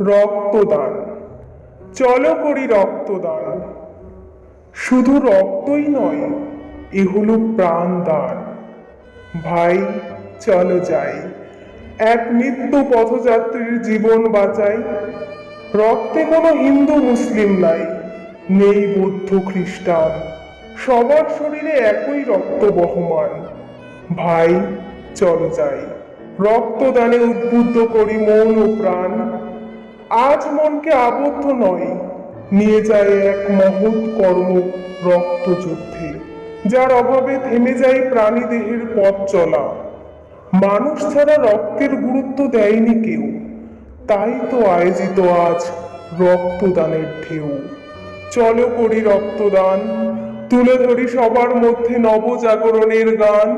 রক্তদান। চলো করি রক্তদান। শুধু রক্তই নয়, এ হলো প্রাণদান। ভাই, চলো যাই। এক নিত্য পথযাত্রীর জীবন বাঁচাই। রক্তে কোনো হিন্দু মুসলিম নাই, নেই বৌদ্ধ খ্রিস্টান। সবার শরীরে একই রক্ত বহমান। ভাই, চলো যাই। রক্তদানে উদ্বুদ্ধ করি মন ও প্রাণ। আজ মনকে আবদ্ধ নয়, নিয়ে যায় এক মহৎ কর্ম রক্তযুদ্ধে যার অভাবে থেমে যায় প্রাণী দেহের পথ চলা। মানুষ ছাড়া রক্তের গুরুত্ব দেয়নি কেউ, তাই তো আয়োজিত আজ রক্তদানের ঢেউ। চলো করি রক্তদান, তুলে ধরি সবার মধ্যে নবজাগরণের গান